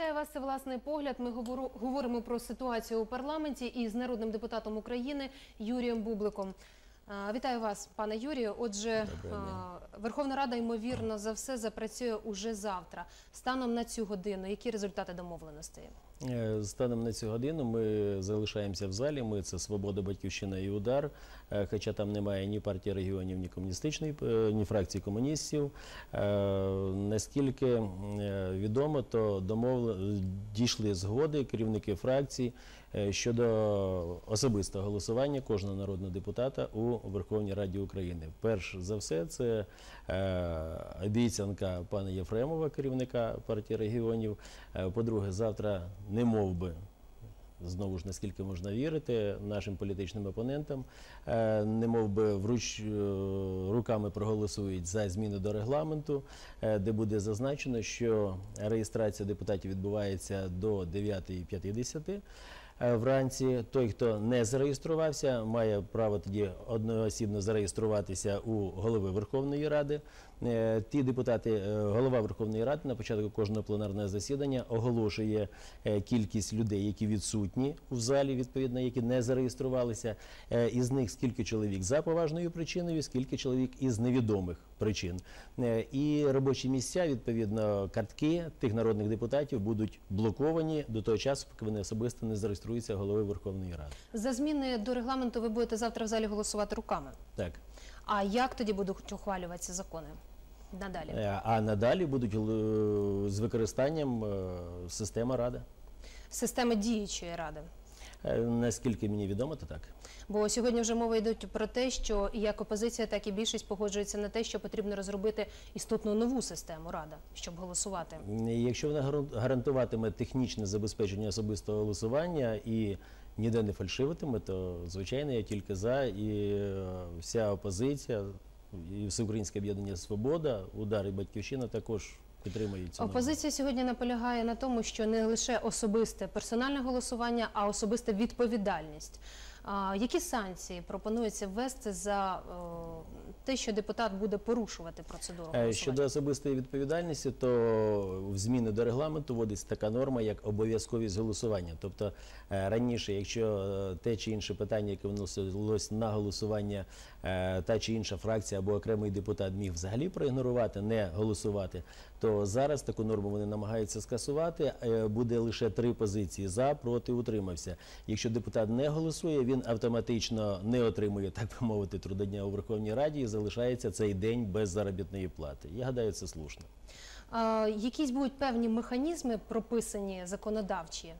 Вітаю вас. Це власний погляд. Ми говоримо про ситуацію у парламенті із народним депутатом України Юрієм Бубликом. Вітаю вас, пане Юрію. Отже, Верховна Рада ймовірно за все запрацює уже завтра. Станом на цю годину, які результати домовленостей? Е, Станом на цю годину ми залишаємося в залі. Ми це Свобода, Батьківщина і Удар. Е, Хоча там немає ні партії регіонів, ні комуністичної, е, ні фракції комуністів. Наскільки відомо, то домов дійшли згоди керівники фракцій щодо особистого голосування кожного народного депутата у Верховній Раді України. Перш за все, це е, обіцянка пана Єфремова, керівника партії регіонів. Е, По-друге, завтра не мов би. Знову ж наскільки можна вірити нашим політичним опонентам, е, не мов би вруч е, руками проголосують за зміни до регламенту, е, де буде зазначено, що реєстрація депутатів відбувається до 9.50 е, вранці. Той, хто не зареєструвався, має право тоді одноосібно зареєструватися у голови Верховної Ради. Е, Ті депутати, е, голова Верховної Ради на початку кожного пленарного засідання оголошує е, кількість людей, які відсутні у залі, відповідно, які не зареєструвалися. Із них скільки чоловік за поважною причиною, скільки чоловік із невідомих причин. І робочі місця, відповідно, картки тих народних депутатів будуть блоковані до того часу, поки вони особисто не зареєструються голови Верховної Ради. За зміни до регламенту ви будете завтра в залі голосувати руками. Так. А як тоді будуть ухвалюватися закони? Надалі. Е, А надалі будуть е, з використанням е, системи Рада. Системи діючої ради. Наскільки мені відомо, то так. Бо сьогодні вже мова йде про те, що як опозиція, так і більшість погоджуються на те, що потрібно розробити істотно нову систему рада, щоб голосувати. Якщо вона гаран- гарантуватиме технічне забезпечення особистого голосування і ніде не фальшивитиме, то звичайно я тільки за і вся опозиція, і Всеукраїнське об'єднання Свобода, удар і батьківщина також підтримують цю. Опозиція сьогодні наполягає на тому, що не лише особисте персональне голосування, а особиста відповідальність. А, які санкції пропонується ввести за е, те, що депутат буде порушувати процедуру Е, голосування? Щодо особистої відповідальності, то в зміни до регламенту вводиться така норма, як обов'язковість голосування. Тобто е, раніше, якщо те чи інше питання, яке вносилось на голосування, та чи інша фракція або окремий депутат міг взагалі проігнорувати, не голосувати, то зараз таку норму вони намагаються скасувати. Е, Буде лише три позиції за, проти, утримався. Якщо депутат не голосує, він автоматично не отримує, так би мовити, трудодня у Верховній Раді і залишається цей день без заробітної плати. Я гадаю, це слушно. Якісь будуть певні механізми прописані законодавчі.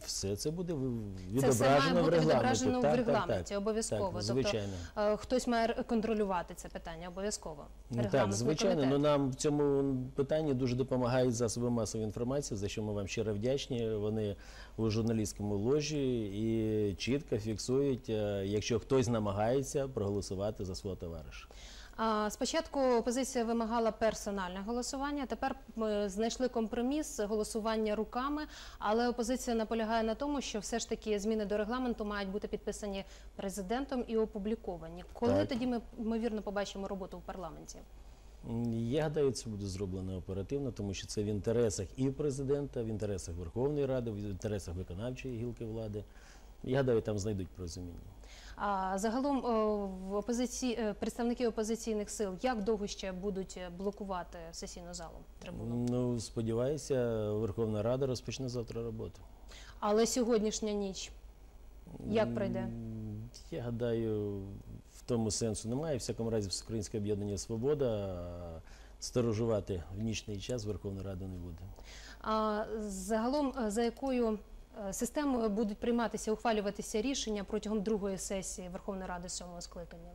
Все це буде ви- Це все має відображено в бути регламенті. відображено в Так, регламенті, так. обов'язково. Так, Тобто, звичайно. Е, Хтось має контролювати це питання обов'язково. Ну, так, звичайно, комітет. ну нам в цьому питанні дуже допомагають засоби масової інформації, за що ми вам щиро вдячні. Вони у журналістському ложі і чітко фіксують, е, якщо хтось намагається проголосувати за свого товариша. Спочатку опозиція вимагала персональне голосування. Тепер ми знайшли компроміс голосування руками, але опозиція наполягає на тому, що все ж таки зміни до регламенту мають бути підписані президентом і опубліковані. Коли Так. тоді ми ймовірно побачимо роботу в парламенті? Я гадаю, це буде зроблено оперативно, тому що це в інтересах і президента, в інтересах Верховної Ради, в інтересах виконавчої гілки влади. Я гадаю, там знайдуть порозуміння. А загалом о, в опозиції е, представники опозиційних сил як довго ще будуть е, блокувати сесійну залу трибуну? Ну, сподіваюся, Верховна Рада розпочне завтра роботу. Але сьогоднішня ніч як пройде? Я гадаю, в тому сенсу немає. В всякому разі, Всеукраїнське об'єднання Свобода сторожувати в нічний час Верховна Рада не буде. А загалом е, за якою е, системою будуть прийматися, ухвалюватися рішення протягом другої сесії Верховної Ради сьомого скликання?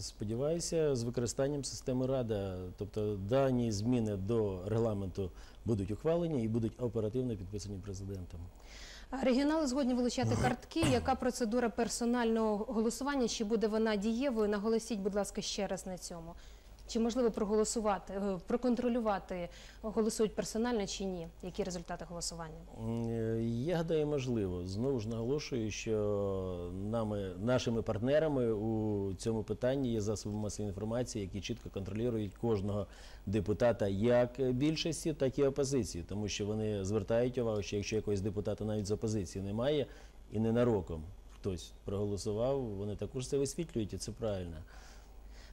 Сподіваюся, з використанням системи Рада, тобто дані зміни до регламенту будуть ухвалені і будуть оперативно підписані президентом. Регіонали згодні вилучати картки. Яка процедура персонального голосування? Чи буде вона дієвою? Наголосіть, будь ласка, ще раз на цьому. Чи можливо проголосувати, е, проконтролювати, голосують персонально чи ні? Які результати голосування? Е, Я гадаю, можливо. Знову ж наголошую, що нами, нашими партнерами у цьому питанні є засоби масової інформації, які чітко контролюють кожного депутата як більшості, так і опозиції, тому що вони звертають увагу, що якщо якогось депутата навіть з опозиції немає і ненароком хтось проголосував, вони також це висвітлюють, і це правильно.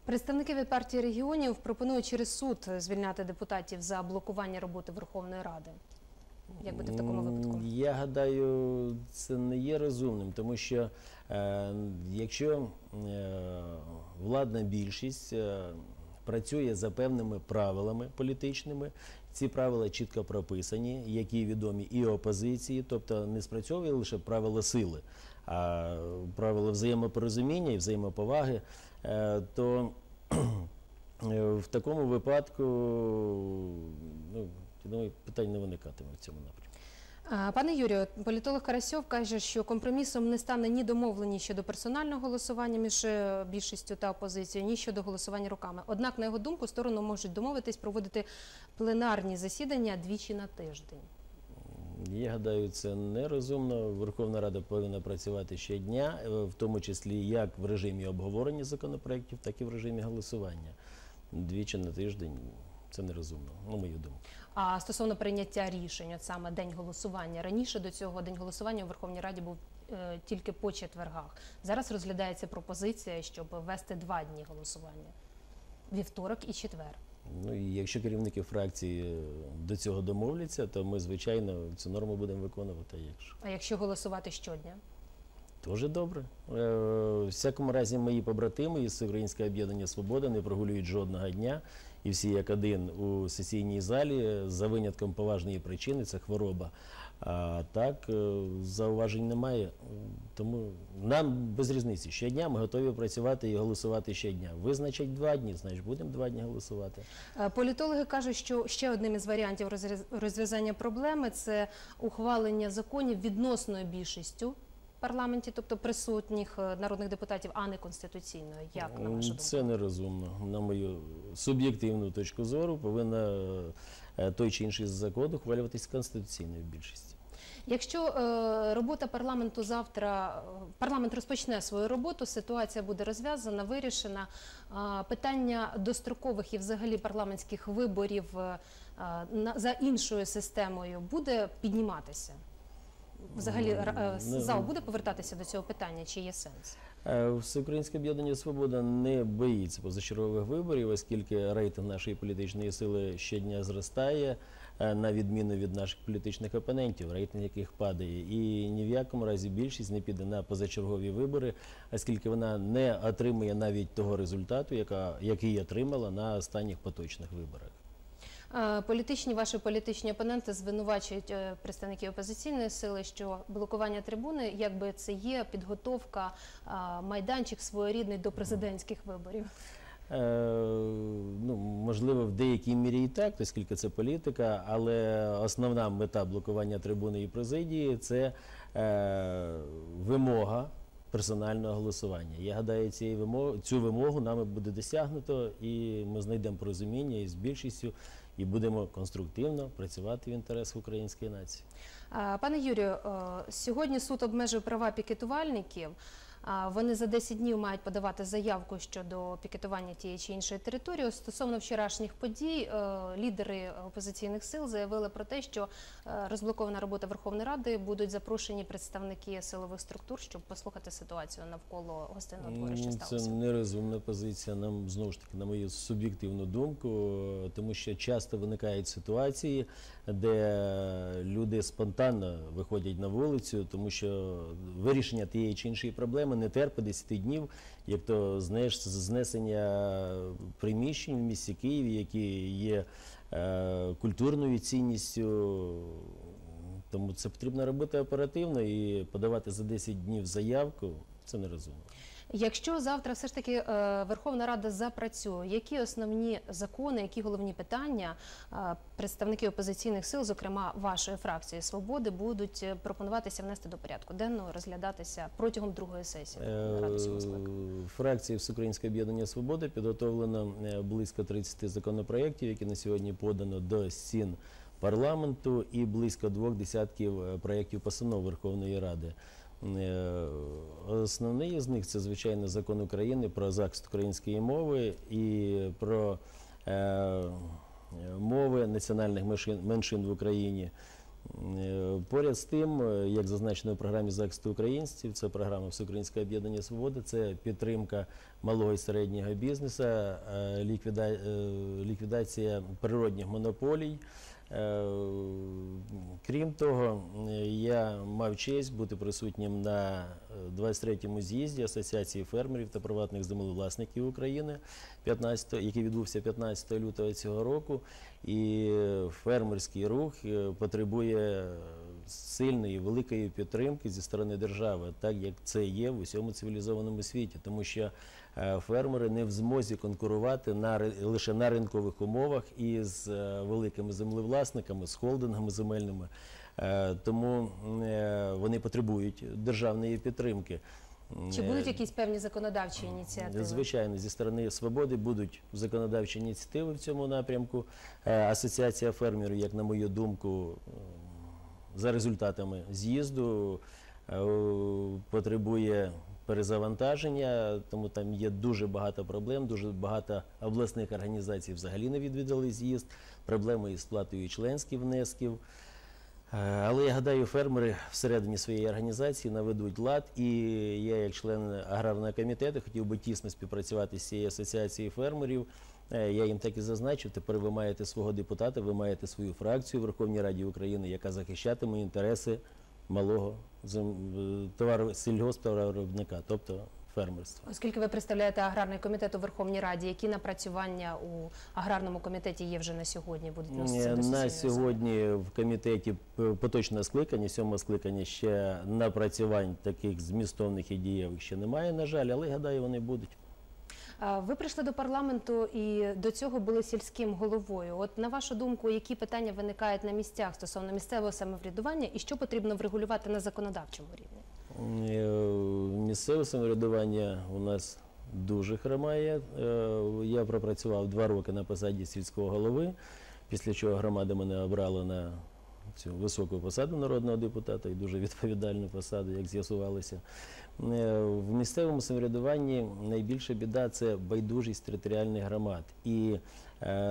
Представники від партії регіонів пропонують через суд звільняти депутатів за блокування роботи Верховної Ради. Як бути в такому випадку? Я гадаю, це не є розумним, тому що е, якщо е, владна більшість е, працює за певними правилами політичними, ці правила чітко прописані, які відомі і опозиції, тобто не спрацьовує лише правила сили, а правила взаємопорозуміння і взаємоповаги, то е, в такому випадку ну, думаю, питань не виникатиме в цьому напрямку. Пане Юрію, політолог Карасьов каже, що компромісом не стане ні домовлені щодо персонального голосування між е, більшістю та опозицією, ні щодо голосування руками. Однак, на його думку, сторони можуть домовитись проводити пленарні засідання двічі на тиждень. Я гадаю, це нерозумно. Верховна Рада повинна працювати щодня, е, в тому числі як в режимі обговорення законопроєктів, так і в режимі голосування. Двічі на тиждень це нерозумно, на мою думку. А стосовно прийняття рішень, от саме день голосування раніше до цього день голосування у Верховній Раді був е, тільки по четвергах. Зараз розглядається пропозиція, щоб ввести два дні голосування вівторок і четвер. Ну і якщо керівники фракції е, до цього домовляться, то ми, звичайно, цю норму будемо виконувати. Якщо А якщо голосувати щодня? Дуже добре. Е, В всякому разі, мої побратими із Українського об'єднання Свобода не прогулюють жодного дня, і всі як один у сесійній залі за винятком поважної причини це хвороба. А так е, зауважень немає. Тому нам без різниці. Щодня ми готові працювати і голосувати щодня. Визначать два дні, значить будемо два дні голосувати. Е, Політологи кажуть, що ще одним із варіантів розв'язання проблеми це ухвалення законів відносною більшістю в парламенті, тобто присутніх е, народних депутатів, а не конституційною. Як на вашу думку? Це нерозумно. На мою суб'єктивну точку зору повинна е, той чи інший закон ухвалюватись конституційною більшістю. Якщо е, робота парламенту завтра, е, парламент розпочне свою роботу, ситуація буде розв'язана, вирішена. А, питання дострокових і взагалі парламентських виборів е, на, за іншою системою буде підніматися? Взагалі, е, зал буде повертатися до цього питання, чи є сенс? Е, Всеукраїнське об'єднання Свобода не боїться позачергових виборів, оскільки рейтинг нашої політичної сили щодня зростає, е, на відміну від наших політичних опонентів, рейтинг яких падає. І ні в якому разі більшість не піде на позачергові вибори, оскільки вона не отримує навіть того результату, яка, який отримала на останніх поточних виборах. Е, Політичні ваші політичні опоненти звинувачують е, представників опозиційної сили, що блокування трибуни, якби це є підготовка е, майданчик своєрідний до президентських виборів. Ну, можливо, в деякій мірі і так, оскільки це політика, але основна мета блокування трибуни і президії це е, вимога персонального голосування. Я гадаю, цієї вимоги, цю вимогу нами буде досягнуто, і ми знайдемо порозуміння із більшістю і будемо конструктивно працювати в інтересах української нації. Пане Юрію, е, сьогодні суд обмежує права пікетувальників. Вони за 10 днів мають подавати заявку щодо пікетування тієї чи іншої території. Стосовно вчорашніх подій, е, лідери опозиційних сил заявили про те, що е, розблокована робота Верховної Ради будуть запрошені представники силових структур, щоб послухати ситуацію навколо гостинного двору, що сталося. Це нерозумна позиція. Нам знову ж таки, на мою суб'єктивну думку, тому що часто виникають ситуації, де люди спонтанно виходять на вулицю, тому що вирішення тієї чи іншої проблеми не терпить 10 днів, як то знаєш, знесення приміщень в місті Києві, які є е, культурною цінністю. Тому це потрібно робити оперативно і подавати за 10 днів заявку. Це нерозумно. Якщо завтра все ж таки е, Верховна Рада запрацює, які основні закони, які головні питання е, представники опозиційних сил, зокрема вашої фракції Свободи, будуть е, пропонуватися внести до порядку денного, розглядатися протягом другої сесії Ради Фракції Всеукраїнське об'єднання Свободи підготовлено близько 30 законопроєктів, які на сьогодні подано до стін парламенту, і близько двох десятків проєктів постанов Верховної Ради. Е, Основний з них це звичайно закон України про захист української мови і про е, мови національних меншин, в Україні. Е, Поряд з тим, як зазначено в програмі захисту українців, це програма Всеукраїнське об'єднання свободи, це підтримка малого і середнього бізнесу, ліквіда- ліквідація природних монополій. Е, Крім того, е, я мав честь бути присутнім на е, 23-му з'їзді Асоціації фермерів та приватних землевласників України, 15, який відбувся 15 лютого цього року. І е, фермерський рух е, потребує сильної, великої підтримки зі сторони держави, так як це є в усьому цивілізованому світі, тому що е, фермери не в змозі конкурувати на лише на ринкових умовах із е, великими землевласниками, з холдингами земельними. Е, Тому вони потребують державної підтримки. Чи будуть якісь певні законодавчі ініціативи? Звичайно, зі сторони свободи будуть законодавчі ініціативи в цьому напрямку. Асоціація фермерів, як на мою думку, за результатами з'їзду е, потребує перезавантаження, тому там є дуже багато проблем, дуже багато обласних організацій взагалі не відвідали з'їзд, проблеми із сплатою членських внесків. Е, Але я гадаю, фермери всередині своєї організації наведуть лад, і я, як член аграрного комітету, хотів би тісно співпрацювати з цією асоціацією фермерів. Е, Я їм так і зазначив. Тепер ви маєте свого депутата, ви маєте свою фракцію в Верховній Раді України, яка захищатиме інтереси малого е, товару сільгосптоваровиробника, тобто фермерства. Оскільки ви представляєте аграрний комітет у Верховній Раді, які напрацювання у аграрному комітеті є вже на сьогодні? Будуть до На сьогодні в комітеті поточне скликання, сьоме скликання ще напрацювань таких змістовних і дієвих ще немає, на жаль, але гадаю, вони будуть. Ви прийшли до парламенту і до цього були сільським головою. От на вашу думку, які питання виникають на місцях стосовно місцевого самоврядування і що потрібно врегулювати на законодавчому рівні? Е, Місцеве самоврядування у нас дуже хромає. Е, Я пропрацював два роки на посаді сільського голови, після чого громада мене обрала на цю високу посаду народного депутата і дуже відповідальну посаду, як з'ясувалося. Е, В місцевому самоврядуванні найбільша біда це байдужість територіальних громад. І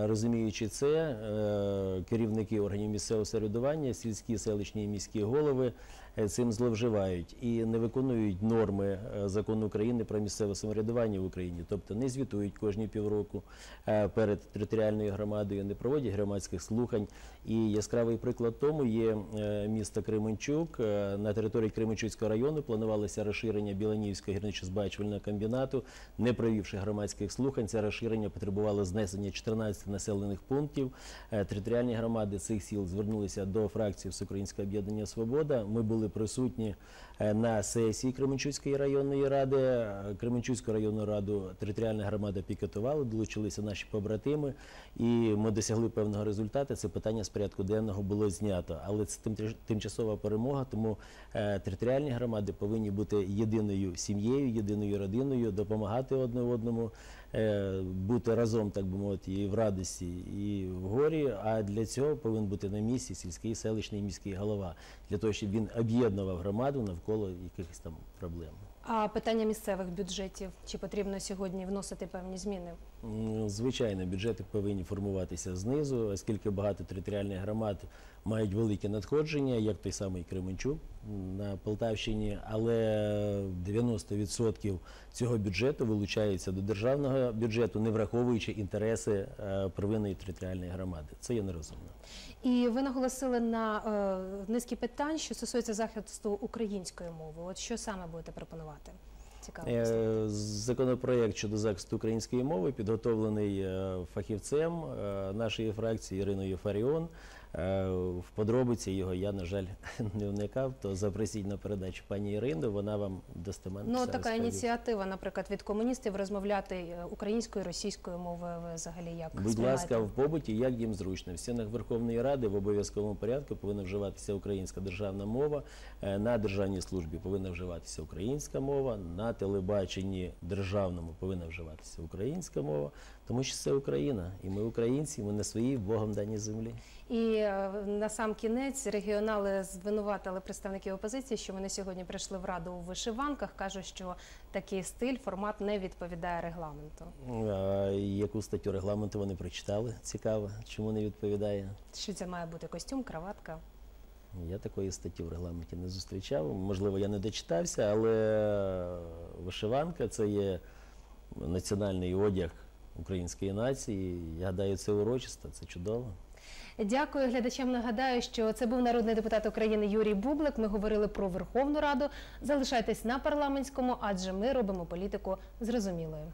розуміючи це, е, керівники органів місцевого самоврядування, сільські, селищні і міські голови е, цим зловживають і не виконують норми е, закону України про місцеве самоврядування в Україні, тобто не звітують кожні півроку е, перед територіальною громадою, не проводять громадських слухань. І яскравий приклад тому є е, місто Кременчук. Е, На території Кременчуцького району планувалося розширення Біланівського гірничо-збагачувального комбінату. Не провівши громадських слухань, це розширення потребувало знесення 14 населених пунктів. Е, Територіальні громади цих сіл звернулися до фракції Всеукраїнського об'єднання Свобода. Ми були присутні на сесії Кременчуцької районної ради. Е, Кременчуцьку районну раду територіальна громада пікетувала, долучилися наші побратими, і ми досягли певного результату. Це питання з порядку денного було знято. Але це тим- тимчасова перемога, тому е, територіальні громади повинні бути єдиною сім'єю, єдиною родиною, допомагати одне одному, е, бути разом, так би мовити, і в радості, і в горі. А для цього повинен бути на місці сільський, селищний міський голова, для того, щоб він об'єднував громаду навколо якихось там проблем. А питання місцевих бюджетів чи потрібно сьогодні вносити певні зміни? Звичайно, бюджети повинні формуватися знизу, оскільки багато територіальних громад мають велике надходження, як той самий Кременчук на Полтавщині, але 90% цього бюджету вилучається до державного бюджету, не враховуючи інтереси е, первинної територіальної громади. Це є нерозумно. І ви наголосили на е, низки питань, що стосуються захисту української мови. От що саме будете пропонувати? Цікаво. Е, Законопроект щодо захисту української мови підготовлений е, фахівцем нашої фракції Іриною Фаріон. Е, В подробиці його я, на жаль, не вникав, то запросіть на передачу пані Ірину, вона вам достеменно Ну все така розповість. ініціатива, наприклад, від комуністів розмовляти українською, російською мовою. Взагалі як Будь сприймаєте? ласка, в побуті, як їм зручно. В стінах Верховної Ради в обов'язковому порядку повинна вживатися українська державна мова. Е, На державній службі повинна вживатися українська мова, на телебаченні державному повинна вживатися українська мова, тому що це Україна, і ми українці, ми на своїй Богом даній землі. І е, на сам кінець регіонали звинуватили представників опозиції, що вони сьогодні прийшли в раду у вишиванках. кажуть, що такий стиль, формат не відповідає регламенту. А яку статтю регламенту вони прочитали? Цікаво, чому не відповідає? Що це має бути костюм, краватка? Я такої статті в регламенті не зустрічав. Можливо, я не дочитався, але вишиванка це є національний одяг української нації. Я гадаю, це урочисто, це чудово. Дякую глядачам. Нагадаю, що це був народний депутат України Юрій Бублик. Ми говорили про Верховну Раду. Залишайтесь на парламентському, адже ми робимо політику зрозумілою.